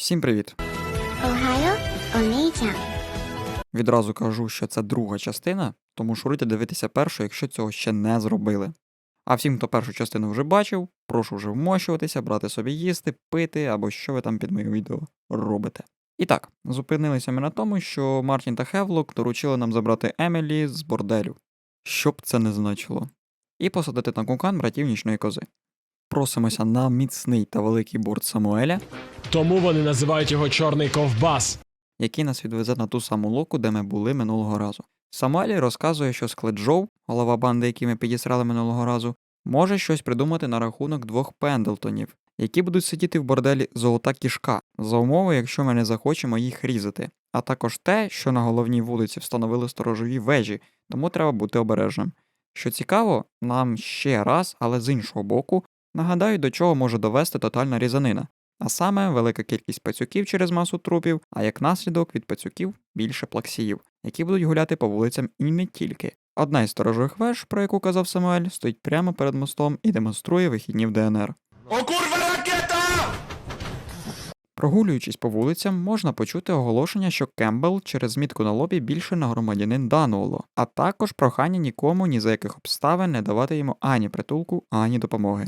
Всім привіт! Огайо, Онейча. Відразу кажу, що це друга частина, тому шуруйте дивитися першу, якщо цього ще не зробили. А всім, хто першу частину вже бачив, прошу вже вмощуватися, брати собі їсти, пити або що ви там під моє відео робите. І так, зупинилися ми на тому, що Мартін та Хевлок доручили нам забрати Емілі з борделю, що б це не значило, і посадити на кукан братів нічної кози. Просимося на міцний та великий борт Самуеля, Тому вони називають його чорний ковбас. який нас відвезе на ту саму локу, де ми були минулого разу. Самуелі розказує, що Скледжоу, голова банди, які ми підісрали минулого разу, може щось придумати на рахунок двох Пендлтонів, які будуть сидіти в борделі золота кішка, за умови, якщо ми не захочемо їх різати, а також те, що на головній вулиці встановили сторожові вежі, тому треба бути обережним. Що цікаво, нам ще раз, але з іншого боку, нагадають, до чого може довести тотальна різанина. А саме велика кількість пацюків через масу трупів, а як наслідок від пацюків більше плаксіїв, які будуть гуляти по вулицям і не тільки. Одна із сторожових веж, про яку казав Самуель, стоїть прямо перед мостом і демонструє вихідні в ДНР. О курва ракета! Прогулюючись по вулицям, можна почути оголошення, що Кембл через змітку на лобі більше не громадянин Дануоло, а також прохання нікому ні за яких обставин не давати йому ані притулку, ані допомоги.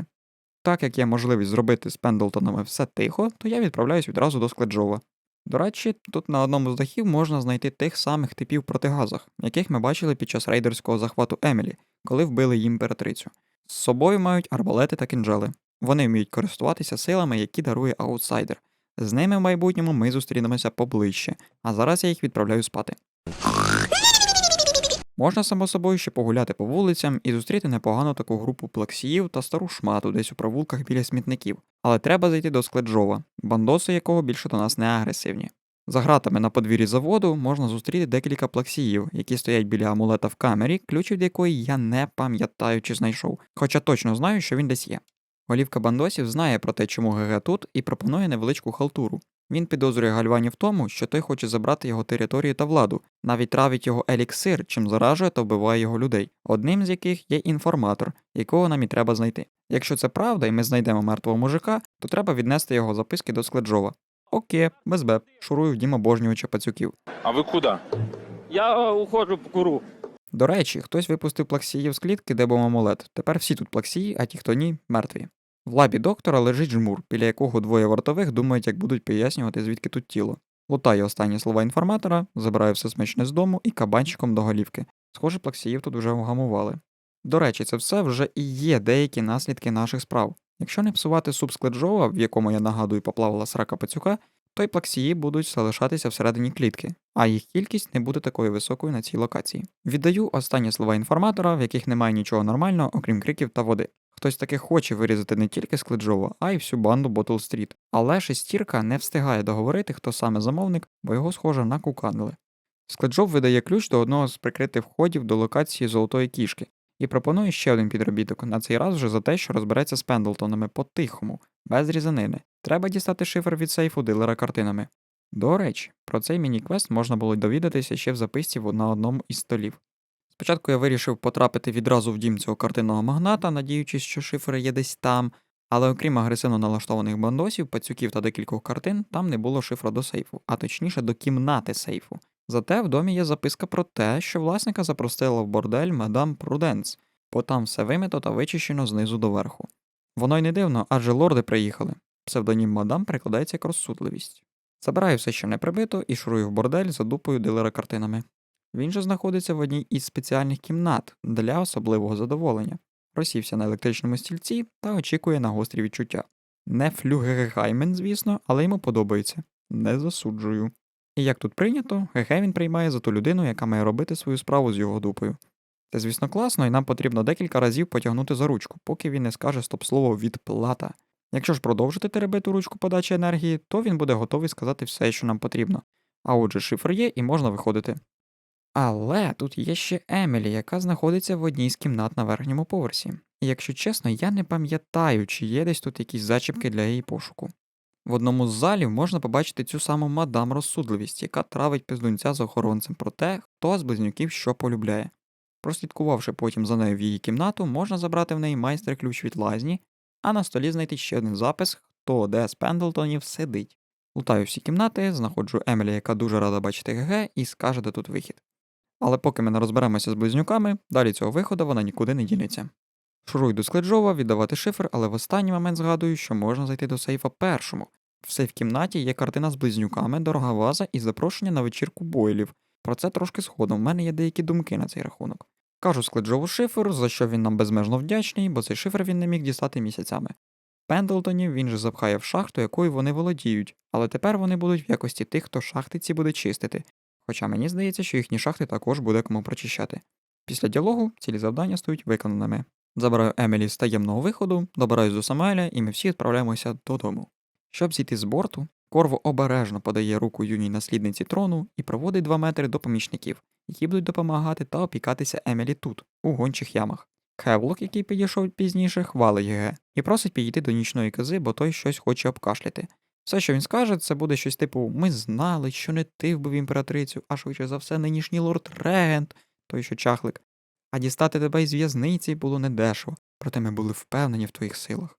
Так як є можливість зробити з Пендлтонами все тихо, то я відправляюсь відразу до Складжова. До речі, тут на одному з дахів можна знайти тих самих типів протигазах, яких ми бачили під час рейдерського захвату Емілі, коли вбили її імператрицю. З собою мають арбалети та кинджали. Вони вміють користуватися силами, які дарує аутсайдер. З ними в майбутньому ми зустрінемося поближче, а зараз я їх відправляю спати. Можна само собою ще погуляти по вулицям і зустріти непогану таку групу плаксіїв та стару шмату десь у провулках біля смітників, але треба зайти до Скледжова, бандоси якого більше до нас не агресивні. За гратами на подвір'ї заводу можна зустріти декілька плаксіїв, які стоять біля амулета в камері, ключ від якої я не пам'ятаю чи знайшов, хоча точно знаю, що він десь є. Голівка бандосів знає про те, чому ГГ тут, і пропонує невеличку халтуру. Він підозрює Гальвані в тому, що той хоче забрати його територію та владу, навіть травить його еліксир, чим заражує та вбиває його людей, одним з яких є інформатор, якого нам і треба знайти. Якщо це правда, і ми знайдемо мертвого мужика, то треба віднести його записки до Скледжова. Окей, без беб, шурую в дім обожнювача пацюків. А вы куда? Я е, уходжу по куру. До речі, хтось випустив плаксіїв з клітки, де був амулет. Тепер всі тут плаксії, а ті, хто ні, мертві. В лабі доктора лежить жмур, біля якого двоє вартових думають, як будуть пояснювати, звідки тут тіло. Лутає останні слова інформатора, забирає все смачне з дому і кабанчиком до голівки. Схоже, плаксіїв тут вже вгамували. До речі, це все вже і є деякі наслідки наших справ. Якщо не псувати суп складжова, в якому я нагадую поплавала срака пацюка, то й плаксії будуть залишатися всередині клітки, а їх кількість не буде такою високою на цій локації. Віддаю останні слова інформатора, в яких немає нічого нормального, окрім криків та води. Хтось таки хоче вирізати не тільки Скледжова, а й всю банду Ботл Стріт. Але шестірка не встигає договорити, хто саме замовник, бо його схоже накуканили. Скледжов видає ключ до одного з прикритих входів до локації золотої кішки і пропонує ще один підробіток, на цей раз вже за те, що розбереться з Пендлтонами по-тихому, без різанини. Треба дістати шифр від сейфу дилера картинами. До речі, про цей міні-квест можна було довідатися ще в записці на одному із столів. Спочатку я вирішив потрапити відразу в дім цього картинного магната, надіючись, що шифри є десь там, але окрім агресивно налаштованих бандосів, пацюків та декількох картин, там не було шифра до сейфу, а точніше до кімнати сейфу. Зате в домі є записка про те, що власника запросила в бордель мадам Пруденс, бо там все вимито та вичищено знизу до верху. Воно й не дивно, адже лорди приїхали. Псевдонім мадам перекладається як розсудливість. Забираю все, що не прибито, і шурую в бордель за дупою дилера картинами. Він же знаходиться в одній із спеціальних кімнат для особливого задоволення. Розсівся на електричному стільці та очікує на гострі відчуття. Не флюгегаймен, звісно, але йому подобається. Не засуджую. І як тут прийнято, ГГ він приймає за ту людину, яка має робити свою справу з його дупою. Це, звісно, класно, і нам потрібно декілька разів потягнути за ручку, поки він не скаже стоп-слово відплата. Якщо ж продовжити теребити ручку подачі енергії, то він буде готовий сказати все, що нам потрібно. А отже, шифр є і можна виходити. Але тут є ще Емілі, яка знаходиться в одній з кімнат на верхньому поверсі. І якщо чесно, я не пам'ятаю, чи є десь тут якісь зачіпки для її пошуку. В одному з залів можна побачити цю саму мадам розсудливість, яка травить пиздунця з охоронцем про те, хто з близнюків що полюбляє. Прослідкувавши потім за нею в її кімнату, можна забрати в неї майстер ключ від лазні, а на столі знайти ще один запис, хто де з Пендлтонів сидить. Лутаю всі кімнати, знаходжу Емілі, яка дуже рада бачити ГГ, і скаже, де тут вихід. Але поки ми не розберемося з близнюками, далі цього виходу вона нікуди не дінеться. Шурую до Скледжова, віддавати шифр, але в останній момент згадую, що можна зайти до сейфа першому. В сейф кімнаті є картина з близнюками, дорога ваза і запрошення на вечірку бойлів. Про це трошки згодом, в мене є деякі думки на цей рахунок. Кажу Скледжову шифр, за що він нам безмежно вдячний, бо цей шифр він не міг дістати місяцями. Пендлтонів він же запхає в шахту, якою вони володіють, але тепер вони будуть в якості тих, хто шахти ці буде чистити. Хоча мені здається, що їхні шахти також буде кому прочищати. Після діалогу цілі завдання стають виконаними. Забираю Емілі з таємного виходу, добираюсь до Самаеля, і ми всі відправляємося додому. Щоб зійти з борту, Корво обережно подає руку юній наслідниці трону і проводить два метри до помічників, які будуть допомагати та опікатися Емілі тут, у гончих ямах. Хевлок, який підійшов пізніше, хвалить ГГ і просить підійти до нічної кози, бо той щось хоче обкашляти. Все, що він скаже, це буде щось типу Ми знали, що не ти вбив імператрицю, а швидше за все нинішній лорд Регент, той що чахлик. А дістати тебе із в'язниці було недешево, проте ми були впевнені в твоїх силах.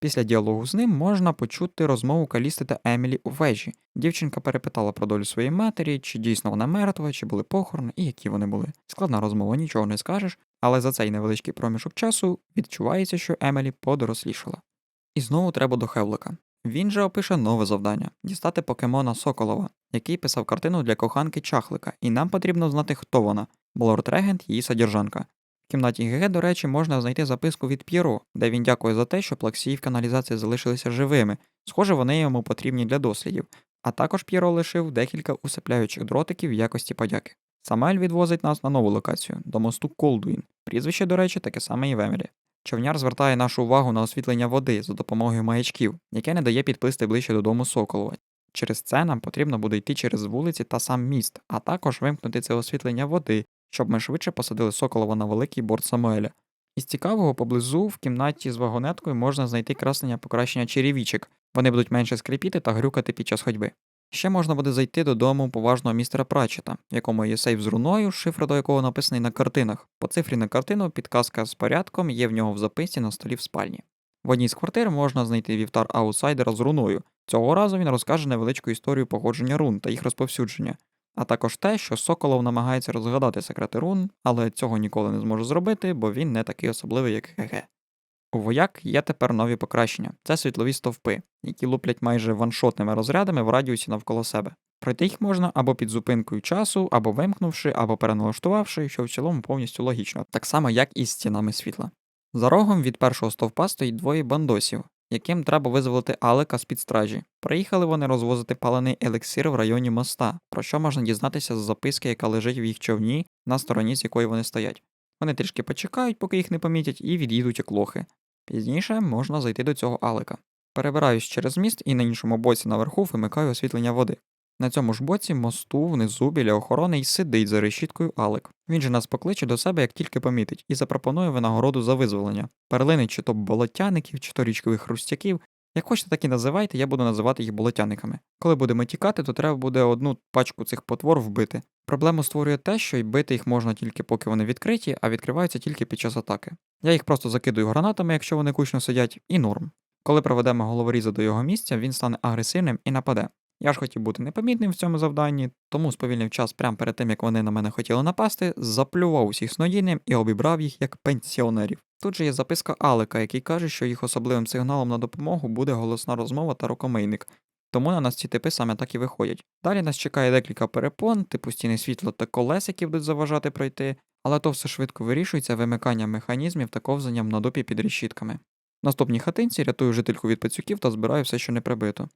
Після діалогу з ним можна почути розмову Калісти та Емілі у вежі. Дівчинка перепитала про долю своєї матері, чи дійсно вона мертва, чи були похорони і які вони були. Складна розмова, нічого не скажеш, але за цей невеличкий проміжок часу відчувається, що Емілі подорослішала. І знову треба до Хевлика. Він же опише нове завдання дістати покемона Соколова, який писав картину для коханки Чахлика, і нам потрібно знати, хто вона, бо Регент її содержанка. В кімнаті ГГ, до речі, можна знайти записку від П'єро, де він дякує за те, що плаксії в каналізації залишилися живими. Схоже, вони йому потрібні для дослідів. А також П'єро лишив декілька усипляючих дротиків в якості подяки. Самель відвозить нас на нову локацію до мосту Колдуін. Прізвище, до речі, таке саме і в Емілі. Човняр звертає нашу увагу на освітлення води за допомогою маячків, яке не дає підплисти ближче додому Соколова. Через це нам потрібно буде йти через вулиці та сам міст, а також вимкнути це освітлення води, щоб ми швидше посадили Соколова на великий борт Самуеля. Із цікавого поблизу в кімнаті з вагонеткою можна знайти краслення покращення черевічок. Вони будуть менше скрипіти та грюкати під час ходьби. Ще можна буде зайти додому поважного містера Прачета, в якому є сейф з руною, шифр до якого написаний на картинах. По цифрі на картину підказка з порядком є в нього в записці на столі в спальні. В одній з квартир можна знайти вівтар аутсайдера з руною. Цього разу він розкаже невеличку історію походження рун та їх розповсюдження, а також те, що Соколов намагається розгадати секрети рун, але цього ніколи не зможе зробити, бо він не такий особливий, як ГГ. У вояк є тепер нові покращення це світлові стовпи, які луплять майже ваншотними розрядами в радіусі навколо себе. Пройти їх можна або під зупинкою часу, або вимкнувши, або переналаштувавши, що в цілому повністю логічно, так само як і з стінами світла. За рогом від першого стовпа стоїть двоє бандосів, яким треба визволити Алека з під стражі. Приїхали вони розвозити палений елексир в районі моста, про що можна дізнатися з записки, яка лежить в їх човні, на стороні, з якої вони стоять. Вони трішки почекають, поки їх не помітять, і від'їдуть як лохи. Пізніше можна зайти до цього Алека. Перебираюсь через міст і на іншому боці наверху вимикаю освітлення води. На цьому ж боці мосту внизу біля охорони й сидить за решіткою Алек. Він же нас покличе до себе, як тільки помітить, і запропонує винагороду за визволення. Перлини чи то болотяників, чи то річкових хрустяків. Як хочете, так і називайте, я буду називати їх болотяниками. Коли будемо тікати, то треба буде одну пачку цих потвор вбити. Проблему створює те, що й бити їх можна тільки поки вони відкриті, а відкриваються тільки під час атаки. Я їх просто закидую гранатами, якщо вони кучно сидять, і норм. Коли проведемо головоріза до його місця, він стане агресивним і нападе. Я ж хотів бути непомітним в цьому завданні, тому сповільнив час прямо перед тим, як вони на мене хотіли напасти, заплював усіх снодійним і обібрав їх як пенсіонерів. Тут же є записка Алека, який каже, що їх особливим сигналом на допомогу буде голосна розмова та рукомийник. Тому на нас ці типи саме так і виходять. Далі нас чекає декілька перепон, типу стіни світло та колес, які будуть заважати пройти, але то все швидко вирішується вимиканням механізмів та ковзанням на дупі під решітками. В наступній хатинці рятую жительку від пацюків та збираю все, що не прибито.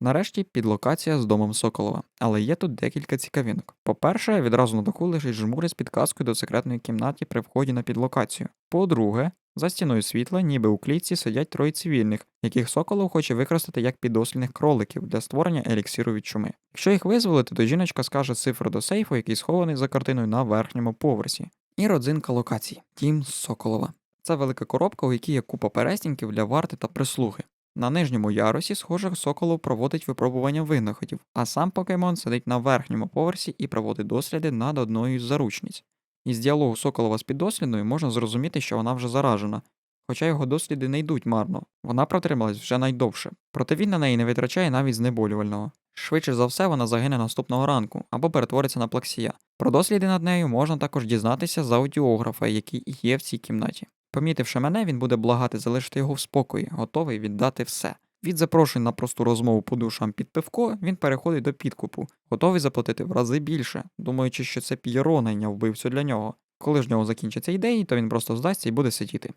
Нарешті підлокація з домом Соколова, але є тут декілька цікавинок. По-перше, відразу на даху лежить жмури з підказкою до секретної кімнати при вході на підлокацію. По-друге, за стіною світла, ніби у клітці, сидять троє цивільних, яких Соколов хоче використати як підослідних кроликів для створення еліксиру від чуми. Якщо їх визволити, то жіночка скаже цифру до сейфу, який схований за картиною на верхньому поверсі. І родзинка локацій Тім Соколова. Це велика коробка, у якій є купа перестінків для варти та прислуги. На нижньому ярусі, схоже, Соколов проводить випробування винаходів, а сам покемон сидить на верхньому поверсі і проводить досліди над одною з заручниць. Із діалогу Соколова з піддослідною можна зрозуміти, що вона вже заражена, хоча його досліди не йдуть марно. Вона протрималась вже найдовше, проте він на неї не витрачає навіть знеболювального. Швидше за все, вона загине наступного ранку або перетвориться на плаксія. Про досліди над нею можна також дізнатися з аудіографа, який є в цій кімнаті. Помітивши мене, він буде благати залишити його в спокої, готовий віддати все. Від запрошень на просту розмову по душам під пивко він переходить до підкупу, готовий заплатити в рази більше, думаючи, що це П'єро найняв вбивцю для нього. Коли ж в нього закінчаться ідеї, то він просто здасться і буде сидіти.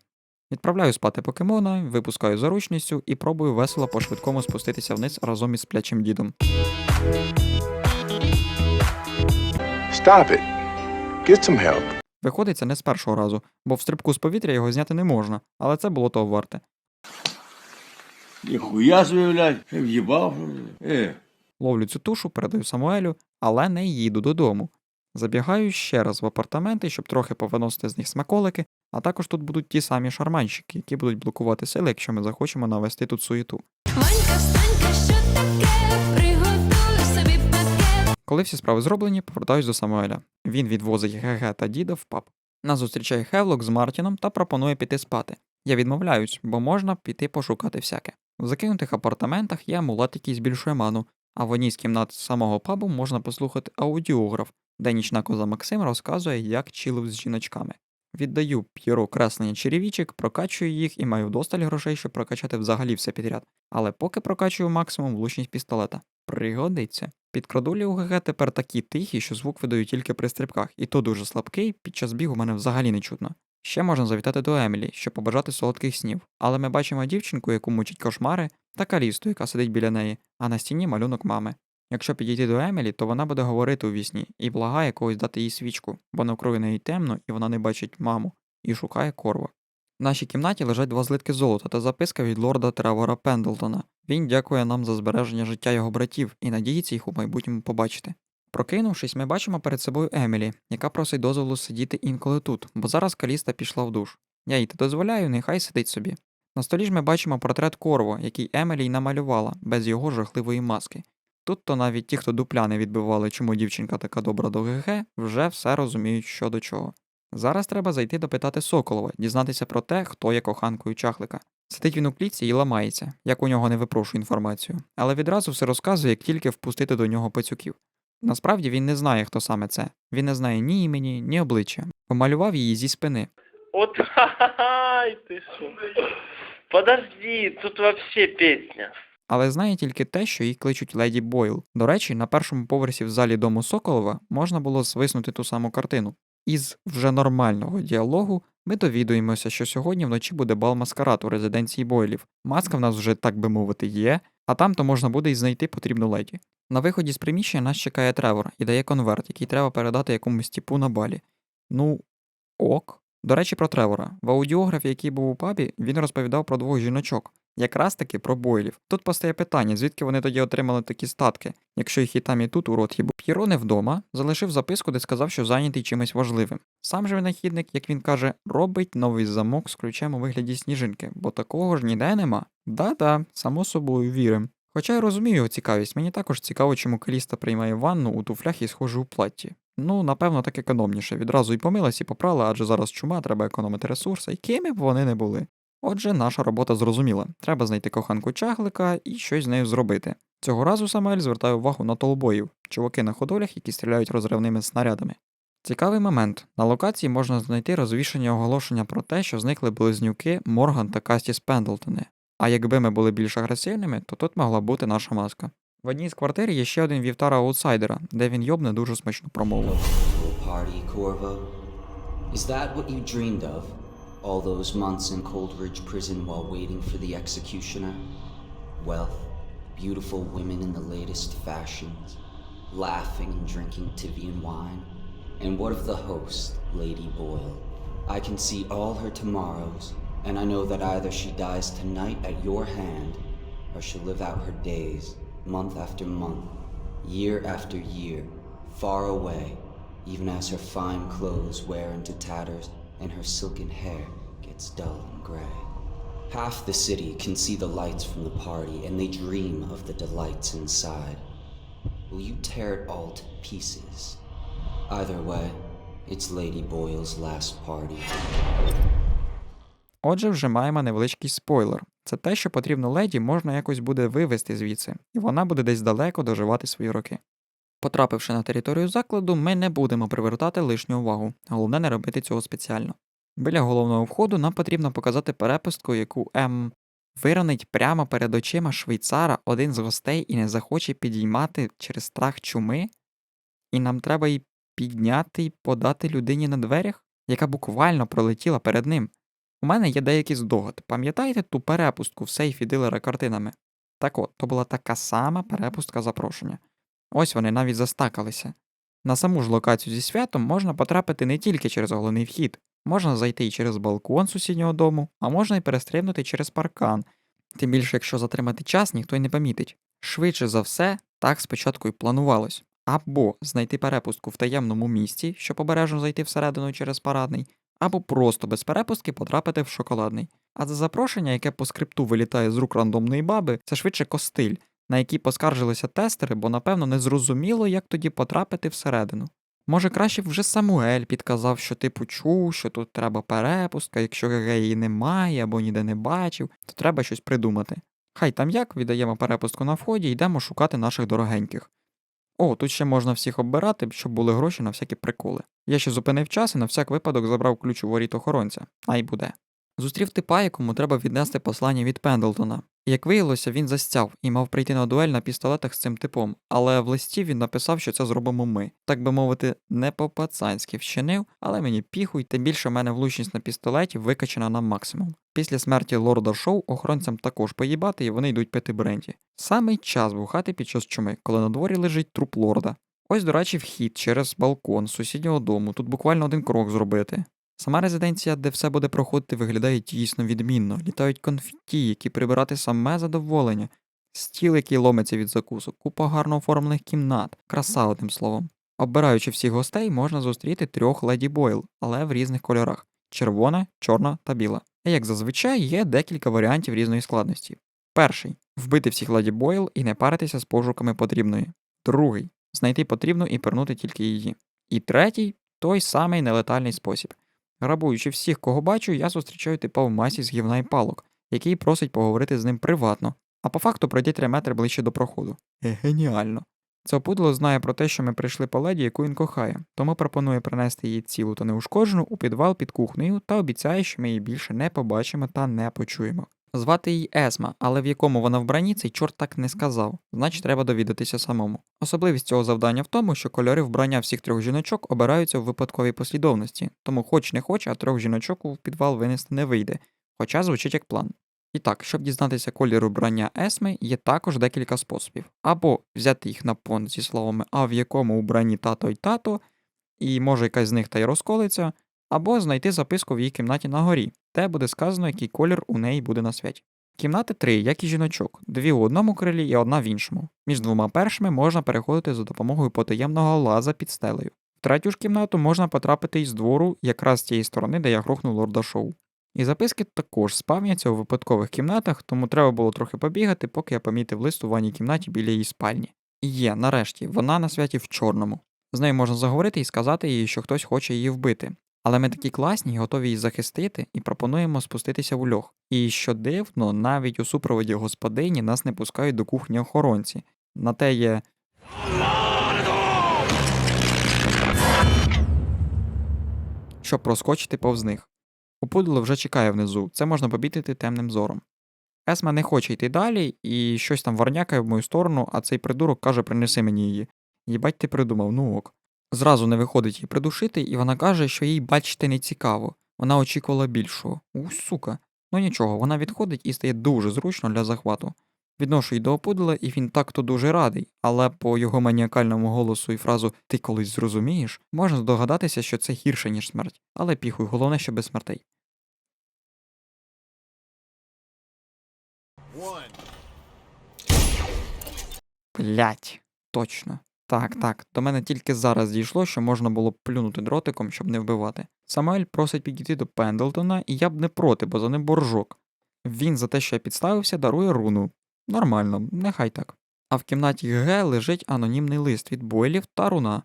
Відправляю спати покемона, випускаю заручницю і пробую весело по швидкому спуститися вниз разом із сплячим дідом. Stop it. Get some help. Виходить це не з першого разу, бо в стрибку з повітря його зняти не можна, але це було того варте. Ніхуя собі, в'їбав. Е. Ловлю цю тушу, передаю Самуелю, але не їду додому. Забігаю ще раз в апартаменти, щоб трохи повиносити з них смаколики, а також тут будуть ті самі шарманщики, які будуть блокувати сили, якщо ми захочемо навести тут суєту. Ванька, встанька, що таке? Коли всі справи зроблені, повертаюсь до Самуеля. Він відвозить ГГ та діда в паб. Нас зустрічає Хевлок з Мартіном та пропонує піти спати. Я відмовляюсь, бо можна піти пошукати всяке. В закинутих апартаментах є амулет, який збільшує ману, а в одній з кімнат самого пабу можна послухати аудіограф, де нічна коза Максим розказує, як чилив з жіночками. Віддаю п'єро креслення черевічок, прокачую їх і маю досталь грошей, щоб прокачати взагалі все підряд. Але поки прокачую максимум влучність пістолета. Пригодиться. Підкрадулі у ГГ тепер такі тихі, що звук видаю тільки при стрибках, і то дуже слабкий, під час бігу мене взагалі не чутно. Ще можна завітати до Емілі, щоб побажати солодких снів, але ми бачимо дівчинку, яку мучить кошмари, та Калісту, яка сидить біля неї, а на стіні малюнок мами. Якщо підійти до Емілі, то вона буде говорити у вісні і благає когось дати їй свічку, бо навкруги неї темно і вона не бачить маму, і шукає корва. В нашій кімнаті лежать два злитки золота та записка від лорда Тревора Пендлтона. Він дякує нам за збереження життя його братів і надіється їх у майбутньому побачити. Прокинувшись, ми бачимо перед собою Емілі, яка просить дозволу сидіти інколи тут, бо зараз Каліста пішла в душ. Я їй дозволяю, нехай сидить собі. На столі ж ми бачимо портрет Корво, який Емілі й намалювала, без його жахливої маски. Тут то навіть ті, хто дупля не відбивали, чому дівчинка така добра до ГГ, вже все розуміють, що до чого. Зараз треба зайти допитати Соколова, дізнатися про те, хто є коханкою чахлика. Сидить він у клітці і ламається, як у нього не випрошую інформацію, але відразу все розказує, як тільки впустити до нього пацюків. Насправді він не знає, хто саме це. Він не знає ні імені, ні обличчя. Помалював її зі спини. От ай ти що. Подожди, тут вообще пісня. але знає тільки те, що її кличуть леді Бойл. До речі, на першому поверсі в залі дому Соколова можна було свиснути ту саму картину. Із вже нормального діалогу ми довідуємося, що сьогодні вночі буде бал маскарад у резиденції Бойлів. Маска в нас вже, так би мовити, є, а там то можна буде й знайти потрібну леді. На виході з приміщення нас чекає Тревор і дає конверт, який треба передати якомусь типу на балі. Ну, ок. До речі, про Тревора. В аудіографі, який був у пабі, він розповідав про двох жіночок. Якраз таки про бойлів. Тут постає питання, звідки вони тоді отримали такі статки, якщо їх і там, і тут урод є. П'єро не вдома, залишив записку, де сказав, що зайнятий чимось важливим. Сам же винахідник, як він каже, робить новий замок з ключем у вигляді сніжинки, бо такого ж ніде нема. Да-да, само собою вірим. Хоча я розумію його цікавість, мені також цікаво, чому Каліста приймає ванну у туфлях і схоже у платті. Ну, напевно, так економніше. Відразу і помилась, і попрала, адже зараз чума, треба економити ресурси, і кими б вони не були. Отже, наша робота зрозуміла. Треба знайти коханку чаглика і щось з нею зробити. Цього разу Самель звертає увагу на толбоїв, чуваки на ходолях, які стріляють розривними снарядами. Цікавий момент. На локації можна знайти розвішені оголошення про те, що зникли близнюки Морган та Кастіс Пендлтони. А якби ми були більш агресивними, то тут могла бути наша маска. В одній з квартир є ще один вівтар аутсайдера, де він йобне дуже смачну промову. All those months in Coldridge prison while waiting for the executioner? Wealth, beautiful women in the latest fashions, laughing and drinking Tivian wine? And what of the host, Lady Boyle? I can see all her tomorrows, and I know that either she dies tonight at your hand, or she'll live out her days, month after month, year after year, far away, even as her fine clothes wear into tatters and her silken hair gets dull and gray. Half the city can see the lights from the party and they dream of the delights inside. Will you tear it all to pieces? Either way, it's Lady Boyle's last party. Отже, вже маємо невеличкий спойлер. Це те, що потрібно леді можна якось буде вивести звідси, і вона буде десь далеко доживати свої роки. Потрапивши на територію закладу, ми не будемо привертати лишню увагу, головне не робити цього спеціально. Біля головного входу нам потрібно показати перепустку, яку М виронить прямо перед очима швейцара один з гостей і не захоче підіймати через страх чуми, і нам треба її підняти і подати людині на дверях, яка буквально пролетіла перед ним. У мене є деякий здогад. Пам'ятаєте ту перепустку в сейфі дилера картинами? Так от, то була така сама перепустка запрошення. Ось вони навіть застакалися. На саму ж локацію зі святом можна потрапити не тільки через головний вхід, можна зайти і через балкон сусіднього дому, а можна й перестрибнути через паркан. Тим більше, якщо затримати час, ніхто й не помітить. Швидше за все, так спочатку і планувалось. Або знайти перепустку в таємному місці, щоб обережно зайти всередину через парадний, або просто без перепустки потрапити в шоколадний. А за запрошення, яке по скрипту вилітає з рук рандомної баби, це швидше костиль, на який поскаржилися тестери, бо напевно не зрозуміло, як тоді потрапити всередину. Може, краще вже Самуель підказав, що ти почув, що тут треба перепустка, якщо ГГ її немає або ніде не бачив, то треба щось придумати. Хай там як, віддаємо перепустку на вході і йдемо шукати наших дорогеньких. О, тут ще можна всіх оббирати, щоб були гроші на всякі приколи. Я ще зупинив час і на всяк випадок забрав ключ у воріт охоронця, а й буде. Зустрів типа, якому треба віднести послання від Пендлтона. Як виявилося, він застяв і мав прийти на дуель на пістолетах з цим типом, але в листі він написав, що це зробимо ми. Так би мовити, не по-пацанськи вчинив, але мені піхуй, тим більше в мене влучність на пістолеті викачана на максимум. Після смерті лорда шоу охоронцям також поїбати, і вони йдуть пити бренді. Самий час бухати під час чуми, коли на дворі лежить труп лорда. Ось, до речі, вхід через балкон сусіднього дому. Тут буквально один крок зробити. Сама резиденція, де все буде проходити, виглядає дійсно відмінно. Літають конфетті, які прибирати саме задоволення, стіл, який ломиться від закусок, купа гарно оформлених кімнат, краса одним словом. Обираючи всіх гостей, можна зустріти трьох леді Бойл, але в різних кольорах: червона, чорна та біла. А як зазвичай є декілька варіантів різної складності. Перший вбити всіх леді Бойл і не паритися з пошуками потрібної. Другий знайти потрібну і пернути тільки її. І третій той самий нелетальний спосіб. Грабуючи всіх, кого бачу, я зустрічаю типа в масі з гівна і палок, який просить поговорити з ним приватно, а по факту пройде 3 метри ближче до проходу. Е, геніально. Це опудло знає про те, що ми прийшли по леді, яку він кохає, тому пропонує принести її цілу та неушкоджену у підвал під кухнею та обіцяє, що ми її більше не побачимо та не почуємо. Звати її Есма, але в якому вона вбранні цей чорт так не сказав, значить треба довідатися самому. Особливість цього завдання в тому, що кольори вбрання всіх трьох жіночок обираються в випадковій послідовності, тому хоч не хоч, а трьох жіночок у підвал винести не вийде, хоча звучить як план. І так, щоб дізнатися колір убрання Есми, є також декілька способів. Або взяти їх на понт зі словами а в якому убранні тато й тато, і може якась з них та й розколиться, або знайти записку в її кімнаті на горі, де буде сказано, який колір у неї буде на святі. Кімнати три, як і жіночок, дві у одному крилі і одна в іншому. Між двома першими можна переходити за допомогою потаємного лаза під стелею. В третю ж кімнату можна потрапити із двору, якраз з тієї сторони, де я грохнув лорда шоу. І записки також спавняться у випадкових кімнатах, тому треба було трохи побігати, поки я помітив лист у ванній кімнаті біля її спальні. І є, нарешті, вона на святі в чорному. З нею можна заговорити і сказати їй, що хтось хоче її вбити. Але ми такі класні готові її захистити, і пропонуємо спуститися в льох. І що дивно, навіть у супроводі господині нас не пускають до кухні охоронці. На те є. Щоб проскочити повз них. У пудело вже чекає внизу, це можна побітити темним зором. Есма не хоче йти далі і щось там варнякає в мою сторону, а цей придурок каже, принеси мені її. Їбать ти придумав, ну ок. Зразу не виходить її придушити, і вона каже, що їй бачити не цікаво. Вона очікувала більшого. У, сука. Ну нічого, вона відходить і стає дуже зручно для захвату. Відношу її до опудала, і він так-то дуже радий, але по його маніакальному голосу і фразу Ти колись зрозумієш, можна здогадатися, що це гірше, ніж смерть. Але піхуй, головне, що без смертей. Блять, точно. Так, так. До мене тільки зараз дійшло, що можна було б плюнути дротиком, щоб не вбивати. Самуель просить підійти до Пендлтона, і я б не проти, бо за ним боржок. Він за те, що я підставився, дарує руну. Нормально, нехай так. А в кімнаті Г лежить анонімний лист від Бойлів та руна.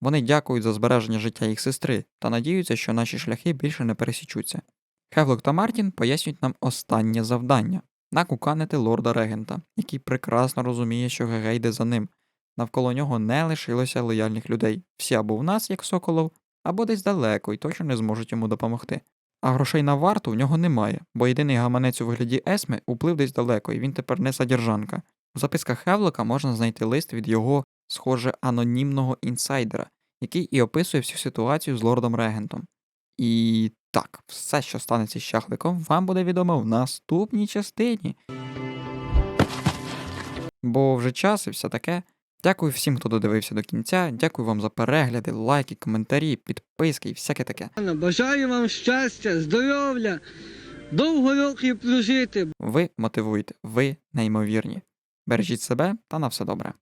Вони дякують за збереження життя їх сестри та надіються, що наші шляхи більше не пересічуться. Хевлок та Мартін пояснюють нам останнє завдання накуканити лорда регента, який прекрасно розуміє, що ГГ йде за ним. Навколо нього не лишилося лояльних людей. Всі або в нас, як Соколов, або десь далеко і точно не зможуть йому допомогти. А грошей на варту в нього немає, бо єдиний гаманець у вигляді Есми уплив десь далеко, і він тепер не содержанка. У записках Хевлока можна знайти лист від його, схоже, анонімного інсайдера, який і описує всю ситуацію з лордом регентом. І так, все, що станеться з чахликом, вам буде відомо в наступній частині. Бо вже час і все таке. Дякую всім, хто додивився до кінця. Дякую вам за перегляди, лайки, коментарі, підписки і всяке таке. Бажаю вам щастя, здоров'я, довго років прожити. Ви мотивуєте, ви неймовірні. Бережіть себе та на все добре.